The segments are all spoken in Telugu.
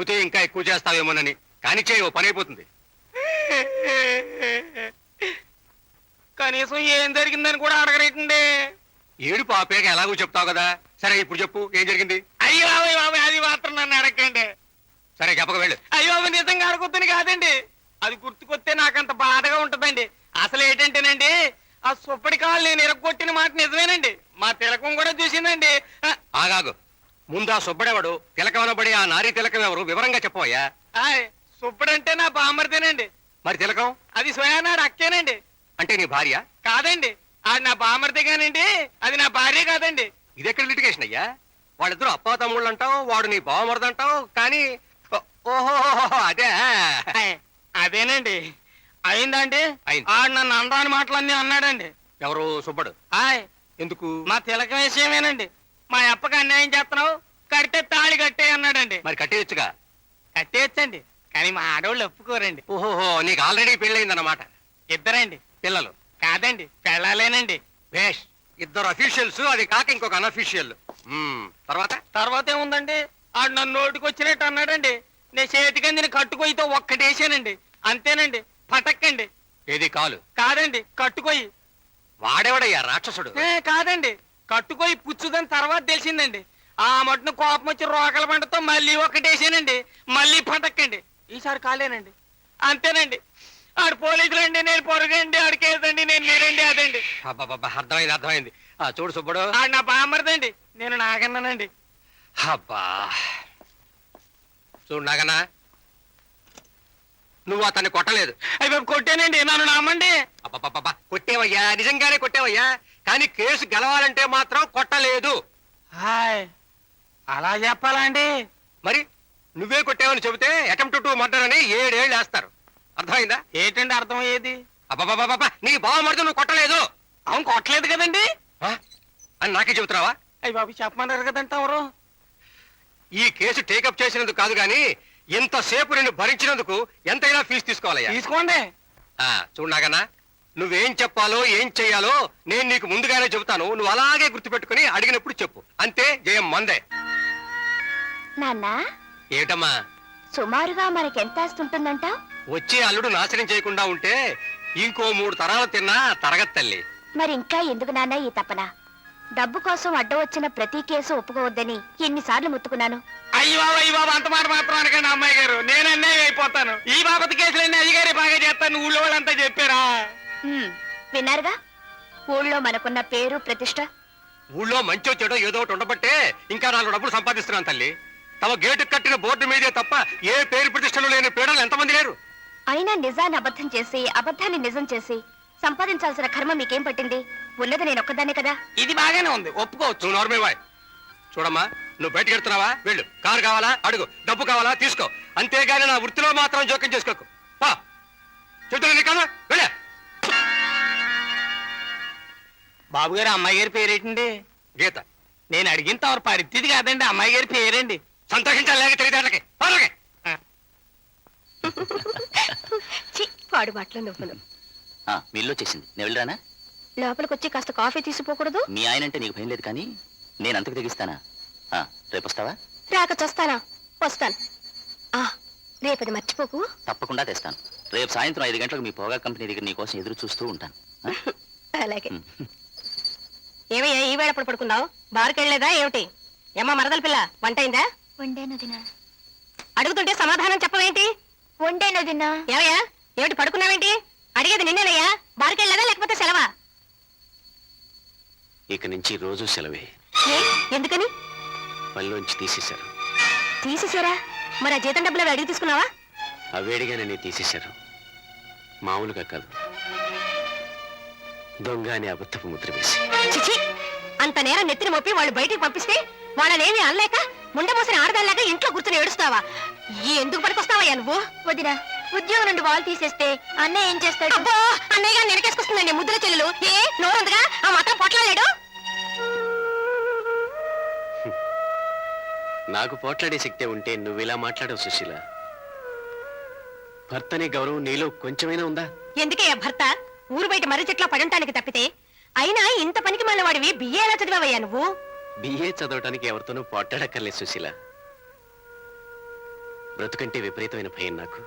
ఇంకా ఎక్కువ చేస్తావేమోనని. కానీ చేయి ఓ పని అయిపోతుంది. కనీసం ఏం జరిగిందని కూడా అడగరేటండి. ఏడు పాపేక ఎలాగో చెప్తావు కదా. సరే ఇప్పుడు చెప్పు ఏం జరిగింది? అయ్యో బాబాయ్ బాబాయ్ అది మాత్రం నన్ను అడగండి సరే చెప్పక వెళ్ళు. అయ్యో నిజంగా అడగొద్దని కాదండి. అది గుర్తుకొస్తే నాకంత బాధగా ఉంటదండి. అసలు ఏంటంటేనండి ఆ సుప్పటి కాళ్ళు నేను ఇరగొట్టిన మాట నిజమేనండి. మా తిలకం కూడా చూసిందండి. ముందా సుబ్బడెవడు? తిలకమనబడి ఆ నారీ తిలకం ఎవరు వివరంగా చెప్పవయ్యా. ఆయ్, సుబ్బడంటే నా బామ్మర్దేనండి మరి తిలకం? అది స్వయానాడు అక్కేనండి. అంటే నీ భార్య? కాదండి. అది నా బామ్మర్దే కానండి అది నా భార్య కాదండి. ఇది ఎక్కడ లిటిగేషన్ అయ్యా? వాళ్ళిద్దరు అప్పా తమ్ముళ్ళు అంటావు వాడు నీ బావమరదంటావు కానీ ఓ- ఓహో అదే అదేనండి. అయిందండి. అయింది. ఆడు నన్ను అందాని మాటలన్నీ అన్నాడండి. ఎవరు సుబ్బడు? ఎందుకు? మా తిలకం విషయమేనండి. మా అప్పకి అన్యాయం చేస్తున్నావు. కడితే తాళి కట్టే అన్నాడండి. మరి కట్టేయచ్చుగా? కట్టేయచ్చండి. కానీ మా ఆడవాళ్ళు ఒప్పుకోరండి. ఓహోహో నీకు ఆల్రెడీ పెళ్ళయిందన్నమాట. ఇద్దరండి. పిల్లలు. కాదండి పెళ్ళాలేనండి. భేష్ ఇద్దరు అఫీషియల్స్ అది కాక ఇంకొక అనఫీషియల్ తర్వాత? తర్వాత ఏముందండి? ఆడు నన్ను నోటికి వచ్చినట్టు అన్నాడండి నేను చేతికందిని కట్టుకొయ్యితో ఒక్కటేసానండి. అంతేనండి పటక్కండి. ఏది కాలు? కాదండి కట్టుకొయ్యి. వాడేవాడయ్యా రాక్షసుడు? కాదండి. కట్టుకొయ్యి పుచ్చుదని తర్వాత తెలిసిందండి. ఆ మటును కోపం వచ్చి రోకల పంటతో మళ్ళీ ఒక్కటేసానండి. మళ్ళీ పటక్కండి. ఈసారి కాలేనండి. అంతేనండి. ఆడు పోలీసులండి నేను పొరగండి ఆడు కేసండి నేను మీరండి అదండి. అర్థమైంది అర్థమైంది. ఆ చూడు సుబ్బడు. ఆడు నా బామ్మర్దండి. నేను నాగన్నానండి. అబ్బా. చూడు నాగన్నా నువ్వు అతన్ని కొట్టలేదు. అయ్యి కొట్టానండి నన్ను అబ్బబ్బబ్బా, కొట్టేవయ్యా నిజంగానే కొట్టేవయ్యా. కానీ కేసు గెలవాలంటే మాత్రం కొట్టలేదు. హాయ్. అలా చెప్పాలండి మరి నువ్వే కొట్టావని చెబితే అటెంప్ట్ టు మర్డర్ అని ఏడేళ్ళు వేస్తారు. అర్థమైందా? ఏంటండి అర్థమయ్యేది అబ్బబ్బబ్బబ్బా, నీ బావమరిది నువ్వు కొట్టలేదు. అవును కొట్టలేదు కదండి? ఆ? అని నాకే చెబుతున్నావా? అయ్యి బాబు చెప్పమన్నారు కదండి ఎవరు? ఈ కేసు టేకప్ చేసినందుకు కాదు గాని ఇంతసేపు నిన్ను భరించినందుకు ఎంతైనా ఫీజు తీసుకోవాలయ్యా. తీసుకోండి. ఆ, చూడు నాగన్నా నువ్వేం చెప్పాలో ఏం చెయ్యాలో నేను నీకు ముందుగానే చెబుతాను. నువ్వు అలాగే గుర్తుపెట్టుకుని అడిగినప్పుడు చెప్పు. అంతే జయం మందే. నాన్న? ఏమిటమ్మా? సుమారుగా మనకెంత ఆస్తుంటుందంట? వచ్చే అల్లుడు నాశనం చేయకుండా ఉంటే ఇంకో మూడు తరాలు తిన్నా తరగతి తల్లి. మరి ఇంకా ఎందుకు నాన్న ఈ తపన? డబ్బు కోసం అడ్డం వచ్చిన ప్రతి కేసు ఒప్పుకోవద్దని ఎన్నిసార్లు ముత్తుకున్నాను. అయ్యి బాబు అయ్యి బాబు అంత మాట మాత్రం అనకండి అమ్మాయి గారు. నేను అన్నయ్య అయిపోతాను. ఈ బాబత్ కేసులన్నీ అయ్యగారి బాగా చేస్తాను. ఊళ్ళో వాళ్ళంతా చెప్పారా? విన్నారుగా? ఊళ్ళో మనకున్న పేరు ప్రతిష్ట? ఊళ్ళో మంచో చెడో ఏదో ఒకటి ఉండబట్టే ఇంకా నాలుగు డబ్బులు సంపాదిస్తున్నాను తల్లి. తమ గేటు కట్టిన బోర్డు మీదే తప్ప ఏ పేరు ప్రతిష్టలు లేని పీడలు ఎంతమంది లేరు? అయినా నిజాన్ని అబద్ధం చేసి అబద్ధాన్ని నిజం చేసి సంపాదించాల్సిన కర్మ మీకేం పట్టింది? ఉన్నది నేను ఒక్కదాన్నే కదా? ఇది బాగానే ఉంది. ఒప్పుకోవచ్చు. నార్మే బాయ్. చూడమ్మా నువ్వు బయటకు వెళ్తున్నావా? వెళ్ళు. కారు కావాలా? అడుగు. డబ్బు కావాలా? తీసుకో. అంతేగాని నా వృత్తిలో మాత్రం జోక్యం చేసుకోకు. పా. చెప్తున్నా నీ కదా? వెళ్ళే. బాబు గారు అమ్మాయి గారి పేరేటండి? గీత. నేను అడిగిన తవరు పరిస్థితి కాదండి. అమ్మాయి గారి పేరండి సంతోషించాలి లేక తెలియదేళ్ళకి మాటలు నువ్వును. ఆ, మీ ఇల్లు వచ్చేసింది. నేను వెళ్ళరానా? లోపలికి వచ్చి కాస్త కాఫీ తీసిపోకూడదు? మీ ఆయన అంటే నీకు భయం లేదు కానీ నేను అంతకు తెగిస్తానా ఆ, రేపు వస్తావా? రాక చస్తానా? వస్తాను. ఆ రేపది మర్చిపోకు. తప్పకుండా తెస్తాను. రేపు సాయంత్రం ఐదు గంటలకు మీ పోగా కంపెనీ దగ్గర నీ కోసం ఎదురు చూస్తూ ఉంటాను. ఆ? అలాగే. ఉమ్. ఏమయ్యా ఈ వేళ ఎప్పుడు పడుకున్నావు? బారుకి వెళ్ళలేదా ఏమిటి? ఏమ్మా మరదల పిల్ల వంట అయిందా? వండేను దినా అడుగుతుంటే సమాధానం చెప్పవేంటి? వండేను దినా ఏమయ్యా? ఏమిటి పడుకున్నావేంటి? అడిగేది నిన్నేనయ్యా? బారుకి వెళ్ళలేదా లేకపోతే సెలవా? ఇక నుంచి రోజు సెలవే. ఏ? ఎందుకని? పనిలోంచి తీసేశారు. తీసేసారా మరి ఆ జీతం డబ్బులు అవి అడిగి తీసుకున్నావా? అవేడిగానే తీసేశారు. మామూలుగా కాదు. దొంగ అని అబద్ధపు ముద్ర వేసి. చిచి అంత నేరం నెత్తిన మొప్పి వాళ్ళు బయటికి పంపిస్తే వాళ్ళనేమి అనలేక ముండమోసిన ఆడదాల్లాగా ఇంట్లో కూర్చొని ఏడుస్తావా? ఈ ఎందుకు పనికొస్తావయ్యా నువ్వు? వదినా ఉద్యోగం నుండి వాళ్ళు తీసేస్తే అన్నయ్య ఏం చేస్తాడు? అబ్బో! అన్నయ్య గారు నిలకేసుకొస్తుందండి ముద్దుల చెల్లెలు. ఏ? నోరుందిగా? ఆ మాత్రం పొట్లాడాడు నాకు పోట్లాడే శక్తే ఉంటే నువ్వు ఇలా మాట్లాడవు సుశీల. భర్తనే గౌరవం నీలో కొంచెమైనా ఉందా? ఎందుకయ్యా భర్త? ఊరు బయట మర్రి చెట్ల పడంటానికి తప్పితే అయినా ఇంత పనికి మళ్ళీ వాడివి బియ్య ఎలా చదివావయ్యా నువ్వు? బిఏ చదవటానికి ఎవరితోనూ పోట్లాడక్కర్లేదు సుశీల. బ్రతుకంటే విపరీతమైన భయం నాకు.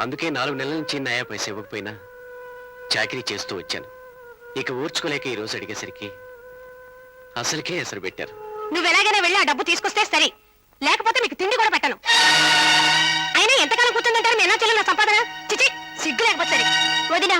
అందుకే నాలుగు నెలల నుంచి నయా పైసా ఇవ్వకపోయినా చాకరీ చేస్తూ వచ్చాను. ఇక ఊర్చుకోలేక ఈ రోజు అడిగేసరికి అసలుకే ఎసరు పెట్టారు. నువ్వు ఎలాగైనా వెళ్ళి ఆ డబ్బు తీసుకొస్తే సరే. లేకపోతే మీకు తిండి కూడా పెట్టను. అయినా ఎంతకాలం కూర్చుందంటారు మీ అన్నా నా సంపాదన? చిచి సిగ్గు లేకపోతే సరే. వదిన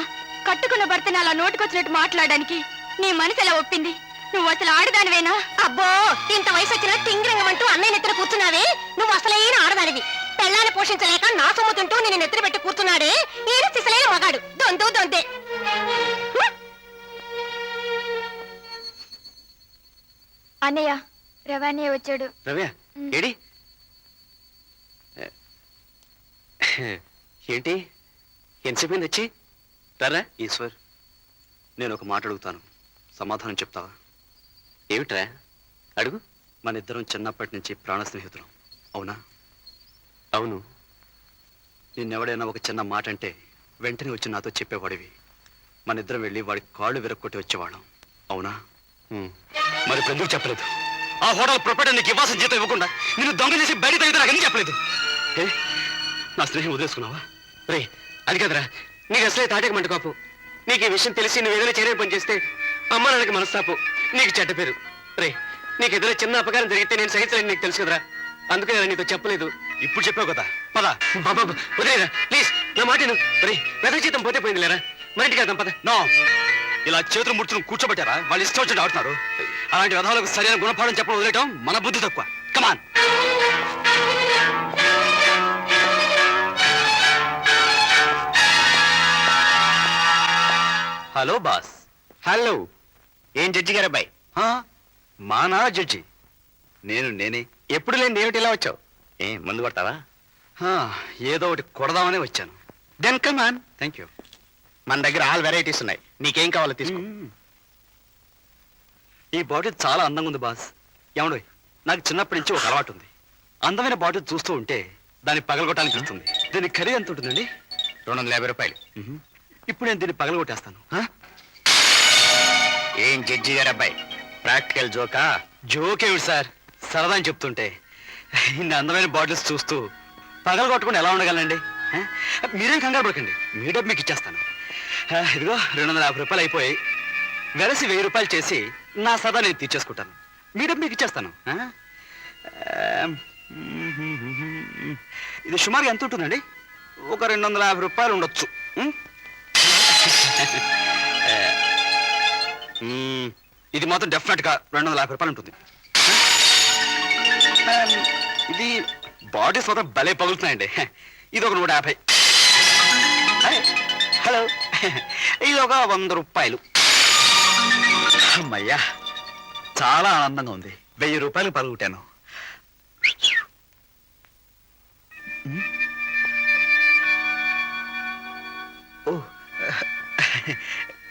కట్టుకున్న భర్తని అలా నోటికొచ్చినట్టు మాట్లాడడానికి నీ మనసు ఎలా ఒప్పింది? నువ్వు అసలు ఆడదానివేనా? అబ్బో ఇంత వయసు వచ్చిన టింగిరంగమంటూ అన్నయ్య నెత్తిన కూర్చున్నావే? నువ్వు అసలైన ఆడదానివి. పెళ్ళాన్ని పోషించలేక నా సొమ్ము తింటూ నేను నెత్తిన పెట్టి కూర్చున్నాడే? ఈయన సిసలైన మగాడు. దొందు దొందే. అన్నయ్య రవాణయ్య వచ్చాడు. రవ్య. ఏడి? ఏంటి? ఎంతసేపు వచ్చి? రారా ఈశ్వర్ నేను ఒక మాట అడుగుతాను. సమాధానం చెప్తావా? ఏమిట్రా? అడుగు. మన ఇద్దరం చిన్నప్పటి నుంచి ప్రాణ స్నేహితులం. అవునా? అవును. నిన్నెవడైనా ఒక చిన్న మాట అంటే వెంటనే వచ్చి నాతో చెప్పేవాడివి. మన ఇద్దరం వెళ్ళి వాడి కాళ్ళు విరక్కొట్టి వచ్చేవాళ్ళం. అవునా. మరి ఎందుకు చెప్పలేదు? ఆ హోటల్ ప్రొపరేటర్ నీకు ఇవ్వాల్సిన జీతం ఇవ్వకుండా నిన్ను దొంగ చేసి బయట తగ్గితే నాకు ఎందుకు చెప్పలేదు? ఏ? నా స్నేహం వదిలేసుకున్నావా? రే అది కదరా. నీకు అసలే తాటకి మంట కోపం నీకు ఈ విషయం తెలిసి నువ్వు ఏదైనా చేయని పని చేస్తే అమ్మ నాన్నకి మనస్తాపు. నీకు చెడ్డ పేరు. రే నీకు ఏదైనా చిన్న అపకారం జరిగితే నేను సహించలేని నీకు తెలుసు కదరా. అందుకే నీతో చెప్పలేదు. ఇప్పుడు చెప్పావు కదా. పద. బాబా వదిలేరా. ప్లీజ్ నా మాట నువ్వు రే వెదల జీతం పోతే పోయింది లేరా? మరి ఇంటికి వెళ్దాం పద. నో. ఇలా చేతులు ముడుచును కూర్చోబెట్టారా? వాళ్ళు ఇష్టం వచ్చినట్టు ఆడుతున్నారు. అలాంటి విధాలకు సరైన గుణపాఠం చెప్పడం వదిలేయటం మన బుద్ధి తక్కువ. Come on hello boss. Hello. ఏం జడ్జి గారు అబ్బాయి? మా నాన్న జడ్జి. నేను నేనే. ఎప్పుడు లేని ఏమిటి ఇలా వచ్చావు? ఏ మందు కొడతావా? ఏదో ఒకటి కొడదామనే వచ్చాను. దెన్ కమాన్ థ్యాంక్ యూ మన దగ్గర ఆల్ వెరైటీస్ ఉన్నాయి. నీకేం కావాలో తీసుకో. ఈ బాటిల్ చాలా అందంగా ఉంది బాస్. ఏమండోయ్ నాకు చిన్నప్పటి నుంచి ఒక అలవాటు ఉంది. అందమైన బాటిల్ చూస్తూ ఉంటే దాన్ని పగలగొట్టాలని అనిపిస్తుంది దీని ఖరీదు ఎంత ఉంటుందండి? రెండు వందల యాభై రూపాయలు. ఇప్పుడు నేను దీన్ని పగలగొట్టేస్తాను. ఆ? ఏం జడ్జి గారు అబ్బాయి? ప్రాక్టికల్ జోకా? జోకేమిటి సార్? సరదా అని చెప్తుంటే. ఇన్ని అందమైన బాటిల్స్ చూస్తూ పగలగొట్టకుండా ఎలా ఉండగలనండి? ఆ? మీరేం కంగారు పడకండి. మీ డబ్బు మీకు ఇచ్చేస్తాను. ఆ, ఇదిగో రెండు వందల యాభై రూపాయలు అయిపోయి వెరసి వెయ్యి రూపాయలు చేసి నా సదా నేను తీర్చేసుకుంటాను. మీ డబ్బు మీకు ఇచ్చేస్తాను. ఆ? ఆ, ఇది సుమారుగా ఎంత ఉంటుందండి? ఒక రెండు వందల యాభై రూపాయలు ఉండొచ్చు. ఉం? ఇది మాత్రం డెఫినెట్గా రెండు వందల యాభై రూపాయలు ఉంటుంది. ఇది బాడీస్ మాత్రం భలే పగులుతున్నాయండి. ఇది ఒక నూట యాభై. హలో ఇది ఒక వంద రూపాయలు. అమ్మయ్యా చాలా ఆనందంగా ఉంది. వెయ్యి రూపాయలు పలుగుటాను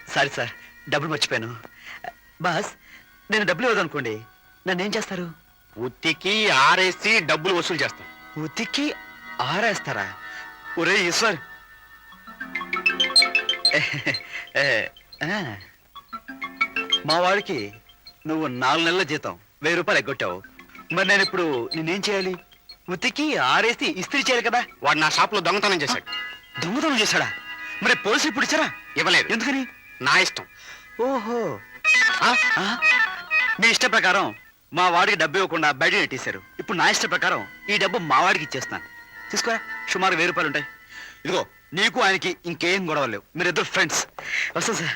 సారీ సార్ డబ్బులు మర్చిపోయాను. బాస్ నేను డబ్బులు ఇవ్వదనుకోండి నన్ను ఏం చేస్తారు? ఉత్తికి ఆరేసి డబ్బులు వసూలు చేస్తాం ఉతికి ఆరేస్తారా? ఒరే ఈశ్వర్. మా వాడికి నువ్వు నాలుగు నెలల జీతం వెయ్యి రూపాయలు ఎగ్గొట్టావు. మరి నేను ఇప్పుడు నేనేం చేయాలి? ఉతికి ఆరేసి ఇస్త్రీ చేయాలి కదా? వాడు నా షాప్లో దొంగతనం చేశాడు. దొంగతనం చేశాడా? మరి పోలీసులు ఇప్పుడు ఇచ్చారా ఇవ్వలేదు. ఎందుకని? నా ఇష్టం. ఓహో. మీ ఇష్ట ప్రకారం మా వాడికి డబ్బు ఇవ్వకుండా బయట నెట్టేశారు ఇప్పుడు నా ఇష్ట ప్రకారం ఈ డబ్బు మా వాడికి ఇచ్చేస్తాను తీసుకోరా? సుమారు వెయ్యి రూపాయలు ఉంటాయి. ఇదిగో నీకు ఆయనకి ఇంకేం గొడవ లేవు. మీరిద్దరు ఫ్రెండ్స్ వస్తాను సార్.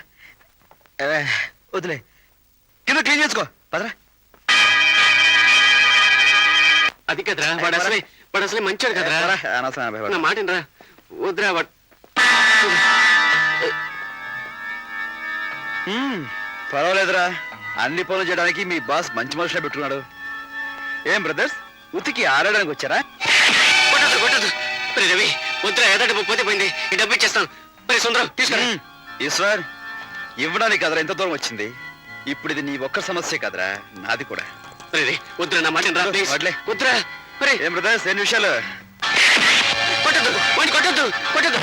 వదిలే. కింద క్లీన్ చేసుకో. పదరా. అది కదరా వాడు అసలే వాడు అసలే మంచోడు కదరా. నా మాట వద్దురా వాడు పర్వాలేదురా. అన్ని పనులు చేయడానికి మీ బాస్ మంచి మనుషులే పెట్టుకున్నాడు. ఏం బ్రదర్స్? ఉతికి ఆడడానికి వచ్చారా? కొట్టదు కొట్టదు మరి రవి వద్దురా ఏదో డబ్బు పోతే పోయింది. ఈ డబ్బు ఇచ్చేస్తాను. మరి సుందరం తీసుకురా. ఈశ్వర్ ఇవ్వడానికి కదరా ఎంత దూరం వచ్చింది. ఇప్పుడు ఇది నీ ఒక్క సమస్య కదరా నాది కూడా. వద్దురా నా మాట ఏం బ్రదర్స్ ఎన్ని విషయాలు? కొట్టద్దు కొట్టద్దు కొట్టద్దు.